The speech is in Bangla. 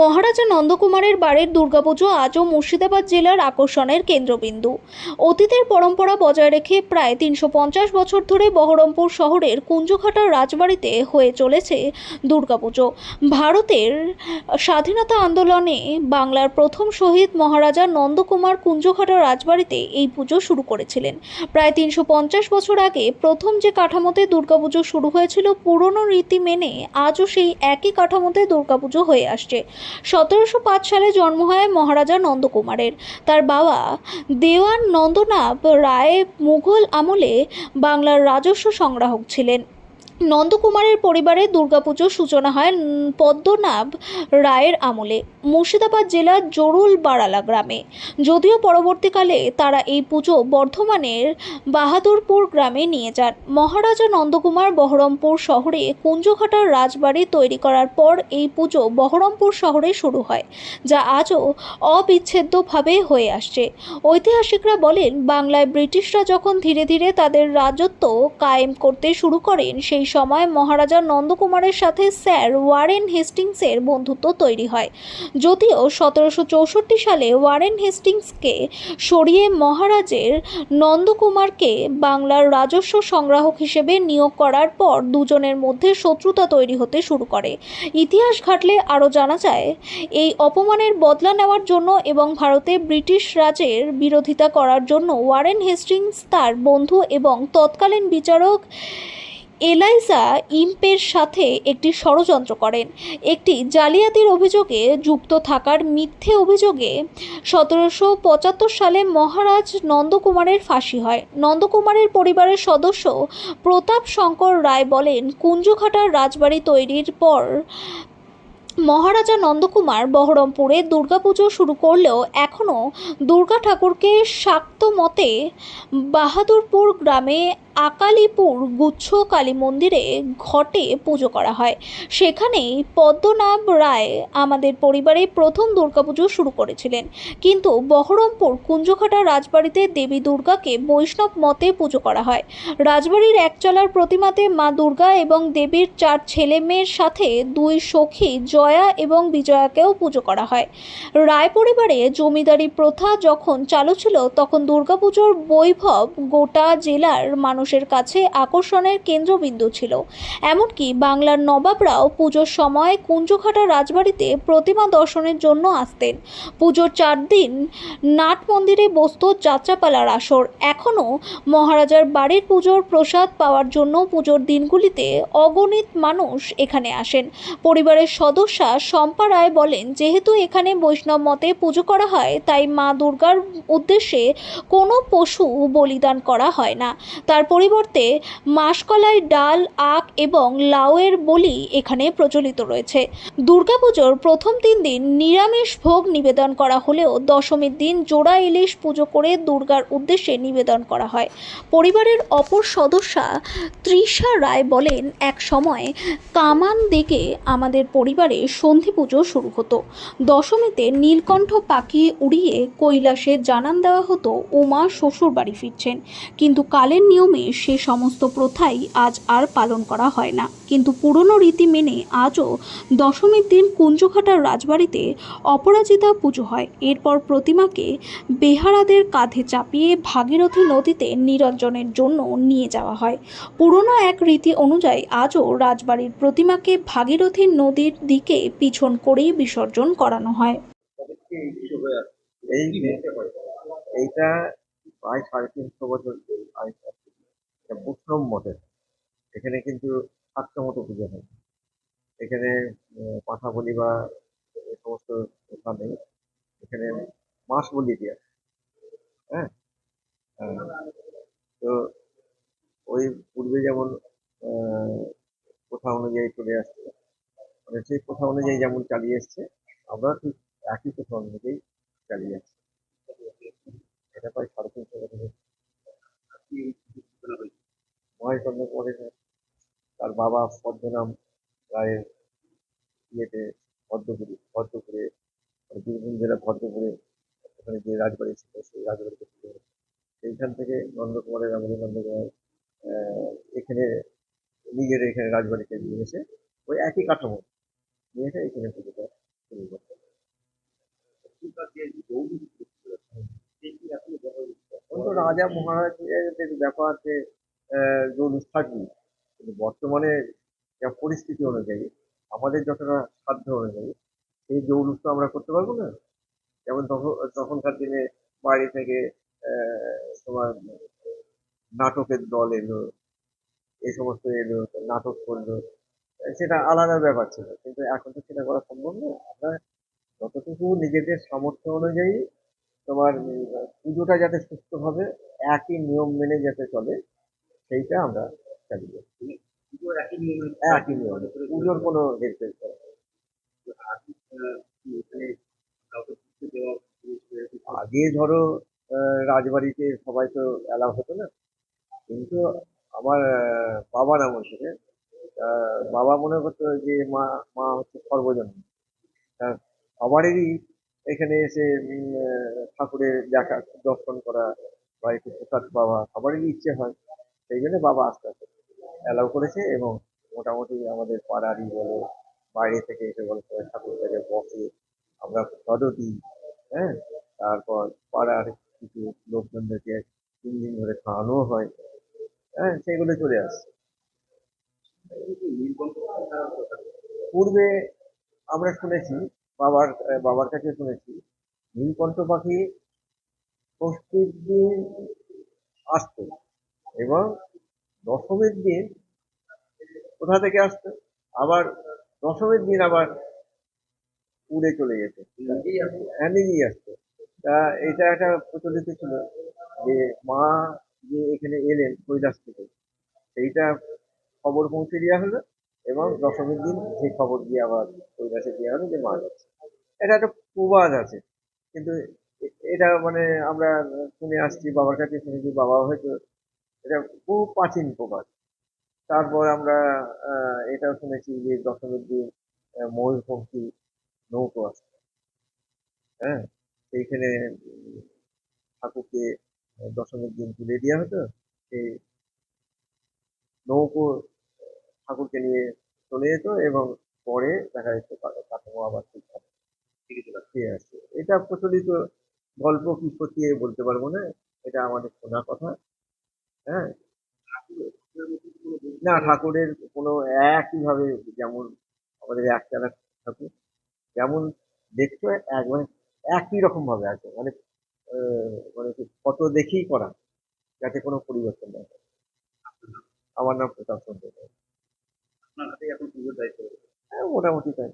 মহারাজা নন্দকুমারের বাড়ির দুর্গাপুজো আজও মুর্শিদাবাদ জেলার আকর্ষণের কেন্দ্রবিন্দু। অতীতের পরম্পরা বজায় রেখে প্রায় তিনশো পঞ্চাশ বছর ধরে বহরমপুর শহরের কুঞ্জঘাটার রাজবাড়িতে হয়ে চলেছে দুর্গাপুজো। ভারতের স্বাধীনতা আন্দোলনে বাংলার প্রথম শহীদ মহারাজা নন্দকুমার কুঞ্জঘাটা রাজবাড়িতে এই পুজো শুরু করেছিলেন। প্রায় তিনশো পঞ্চাশ বছর আগে প্রথম যে কাঠামোতে দুর্গাপুজো শুরু হয়েছিল, পুরনো রীতি মেনে আজও সেই একই কাঠামোতে দুর্গাপুজো হয়ে আসছে। সতেরোশো পাঁচ সালে জন্ম হয় মহারাজা নন্দকুমারের। তার বাবা দেওয়ান নন্দনাভ রায় মুঘল আমলে বাংলার রাজস্ব সংগ্রাহক ছিলেন। নন্দকুমারের পরিবারে দুর্গাপুজোর সূচনা হয় পদ্মনাভ রায়ের আমলে, মুর্শিদাবাদ জেলার জরুল বারালা গ্রামে। যদিও পরবর্তীকালে তারা এই পুজো বর্ধমানের বাহাদুরপুর গ্রামে নিয়ে যান। মহারাজা নন্দকুমার বহরমপুর শহরে কুঞ্জঘাটার রাজবাড়ি তৈরি করার পর এই পুজো বহরমপুর শহরে শুরু হয়, যা আজও অবিচ্ছেদ্যভাবে হয়ে আসছে। ঐতিহাসিকরা বলেন, বাংলায় ব্রিটিশরা যখন ধীরে ধীরে তাদের রাজত্ব কায়েম করতে শুরু করেন, সেই সময় মহারাজা নন্দকুমারের সাথে স্যার ওয়ারেন হেস্টিংসের বন্ধুত্ব তৈরি হয়। যদিও সতেরোশো চৌষট্টি সালে ওয়ারেন হেস্টিংসকে সরিয়ে মহারাজের নন্দকুমারকে বাংলার রাজস্ব সংগ্রাহক হিসেবে নিয়োগ করার পর দুজনের মধ্যে শত্রুতা তৈরি হতে শুরু করে। ইতিহাস ঘাটলে আরও জানা যায়, এই অপমানের বদলা নেওয়ার জন্য এবং ভারতে ব্রিটিশ রাজের বিরোধিতা করার জন্য ওয়ারেন হেস্টিংস তার বন্ধু এবং তৎকালীন বিচারক এলাইজা ইম্পের সাথে একটি ষড়যন্ত্র করেন। একটি জালিয়াতির অভিযোগে যুক্ত থাকার মিথ্যে অভিযোগে সতেরোশো পঁচাত্তর সালে মহারাজ নন্দকুমারের ফাঁসি হয়। নন্দকুমারের পরিবারের সদস্য প্রতাপ শঙ্কর রায় বলেন, কুঞ্জুঘাটার রাজবাড়ি তৈরির পর মহারাজা নন্দকুমার বহরমপুরে দুর্গাপুজো শুরু করলেও এখনও দুর্গা ঠাকুরকে শাক্ত মতে বাহাদুরপুর গ্রামে আকালিপুর গুচ্ছ কালী মন্দিরে ঘটে পুজো করা হয়। সেখানেই পদ্মনাভ রায় আমাদের পরিবারে প্রথম দুর্গাপুজো শুরু করেছিলেন। কিন্তু বহরমপুর কুঞ্জঘাটা রাজবাড়িতে দেবী দুর্গাকে বৈষ্ণব মতে পুজো করা হয়। রাজবাড়ির একচলার প্রতিমাতে মা দুর্গা এবং দেবীর চার ছেলে মেয়ের সাথে দুই সখী জয়া এবং বিজয়াকেও পুজো করা হয়। রায় পরিবারে জমিদারি প্রথা যখন চালু ছিল, তখন দুর্গাপুজোর বৈভব গোটা জেলার মানুষের কাছে আকর্ষণের কেন্দ্রবিন্দু ছিল। এমনকি বাংলার নবাবরাও পুজোর সময় কুঞ্জঘাটা রাজবাড়িতে প্রতিমা দর্শনের জন্য আসতেন। পুজোর চার দিন নাট মন্দিরে বসত যাত্রাপালার আসর। এখনও মহারাজার বাড়ির পুজোর প্রসাদ পাওয়ার জন্য পুজোর দিনগুলিতে অগণিত মানুষ এখানে আসেন। পরিবারের সদস্যা শম্পা রায় বলেন, যেহেতু এখানে বৈষ্ণব মতে পুজো করা হয়, তাই মা দুর্গার উদ্দেশ্যে কোনো পশু বলিদান করা হয় না। তার পরিবর্তে মাসকলাই ডাল, আখ এবং লাউয়ের বলি এখানে প্রচলিত রয়েছে। দুর্গাপুজোর প্রথম তিন দিন নিরামিষ ভোগ নিবেদন করা হলেও দশমীর দিন জোড়া ইলিশ পুজো করে দুর্গার উদ্দেশ্যে নিবেদন করা হয়। পরিবারের অপর সদস্যা তৃষা রায় বলেন, এক সময় কামান দিকে আমাদের পরিবারে সন্ধি পুজো শুরু হতো। দশমীতে নীলকণ্ঠ পাখি উড়িয়ে কৈলাসে জানান দেওয়া হতো উমা শ্বশুর বাড়ি ফিরছেন। কিন্তু কালের নিয়মে সে সমস্ত প্রথাই আজ আর পালন করা হয় না। কিন্তু পুরনো রীতি মেনে আজও দশমীর দিন কুঞ্জঘাটার রাজবাড়িতে অপরাজিতা পুজো হয়। এরপর প্রতিমাকে বেহারাদের কাঁধে চাপিয়ে ভাগীরথী নদীতে নিরঞ্জনের জন্য নিয়ে যাওয়া হয়। পুরনো এক রীতি অনুযায়ী আজও রাজবাড়ির প্রতিমাকে ভাগীরথী নদীর দিকে পিছন করেই বিসর্জন করানো হয়। এইটা প্রায় সাড়ে তিনশো বছর এটা বৈষ্ণব মঠের এখানে কিন্তু সাতটা মতো পুজো হয়। এখানে পাঠা বলি বা এই সমস্ত নেই। এখানে মাস বলি দেওয়া হ্যাঁ? তো ওই পূর্বে যেমন প্রথা অনুযায়ী চলে আসছে মানে সেই প্রথা অনুযায়ী যেমন চালিয়ে এসছে, আমরা ঠিক একই প্রথা অনুযায়ী চালিয়ে যাচ্ছি এটা প্রায় সাড়ে তিনশো বছর মহেশচন্দ্র কুমারী তার বাবা পদ্মনাম রায়ের ইয়েতে পদ্মপুরে পদ্মপুরে মানে বীরভূম জেলা পদ্মপুরে ওখানে যে রাজবাড়ি ছিল সেই রাজবাড়িতে সেইখান থেকে নন্দকুমারের আমাদের নন্দকুমার এখানে নিজের এখানে রাজবাড়িতে নিয়ে এসে ওই একই কাঠামো নিয়ে এসে এখানে পুজোটা শুরু করতে রাজা মহারাজের ব্যাপার যে জৌলুস থাকবেই কিন্তু বর্তমানে যা পরিস্থিতি অনুযায়ী, আমাদের যতটা সাধ্য অনুযায়ী সেই জৌলুস তো আমরা করতে পারব না? যেমন তখন তখনকার দিনে বাইরে থেকে তোমার নাটকের দল এলো এই সমস্ত এলো, নাটক করল সেটা আলাদা ব্যাপার ছিল। কিন্তু এখন তো সেটা করা সম্ভব না। আমরা যতটুকু নিজেদের সামর্থ্য অনুযায়ী তোমার পুজোটা যাতে সুস্থভাবে একই নিয়ম মেনে যাতে চলে সেইটা আমরা পুজোর কোনো করা আগে ধরো রাজবাড়িতে সবাই তো অ্যালাউ হতো না। কিন্তু আমার বাবার আমল থেকে বাবা মনে করতো যে মা মা হচ্ছে সর্বজনীন। তা সবারই এখানে এসে ঠাকুরের দেখা দর্শন করা বা একটু প্রসাদ পাওয়া সবারই ইচ্ছে হয়। সেই জন্য বাবা আস্তে আস্তে অ্যালাউ করেছে এবং মোটামুটি আমাদের পাড়ারই বলো, বাইরে থেকে এসে বলো, সবাই ঠাকুর কাছে বসে আমরা প্রসাদও দিই হ্যাঁ? তারপর পাড়ার কিছু লোকজনদেরকে তিন দিন ধরে খাওয়ানো হয় হ্যাঁ? সেগুলো চলে আসছে। পূর্বে আমরা শুনেছি, বাবার বাবার কাছে শুনেছি, নীলকণ্ঠ পাখি ষষ্ঠীর দিন আসতো। এবং দশমীর দিন কোথা থেকে আসতো আবার দশমীর দিন আবার উড়ে চলে যেত নিজেই আসতো তা এটা একটা প্রচলিত ছিল যে মা যে এখানে এলেন কৈলাস থেকে সেইটা খবর পৌঁছে দেওয়া হলো এবং দশমীর দিন সেই খবর দিয়ে আবার কৈলাসে দেওয়া হলো যে মা যাচ্ছে। এটা একটা প্রবাদ আছে কিন্তু এটা মানে আমরা শুনে আসছি বাবার কাছে শুনেছি বাবা হয়তো এটা বহু প্রাচীন প্রবাদ তারপর আমরা এটাও শুনেছি যে দশমীর দিন ময়ূরপঙ্খী নৌকো আসে। হ্যাঁ সেইখানে ঠাকুরকে দশমীর দিন তুলে দেওয়া হতো। সেই নৌকো, ঠাকুরকে নিয়ে চলে যেত এবং পরে দেখা যেত কাঠামো আবার ঠিক ঠিকঠাক ফিরে আসছে এটা প্রচলিত গল্প কি সত্যি বলতে পারব না, এটা আমাদের শোনা কথা। হ্যাঁ। না ঠাকুরের কোনো একইভাবে যেমন আমাদের এক একচালা ঠাকুর যেমন দেখছ একবার একই রকম ভাবে আছে। মানে মানে কত দেখেই করা যাতে কোনো পরিবর্তন না হয়। আমার নাম প্রতাপ চন্দ্র। হ্যাঁ মোটামুটি তাই।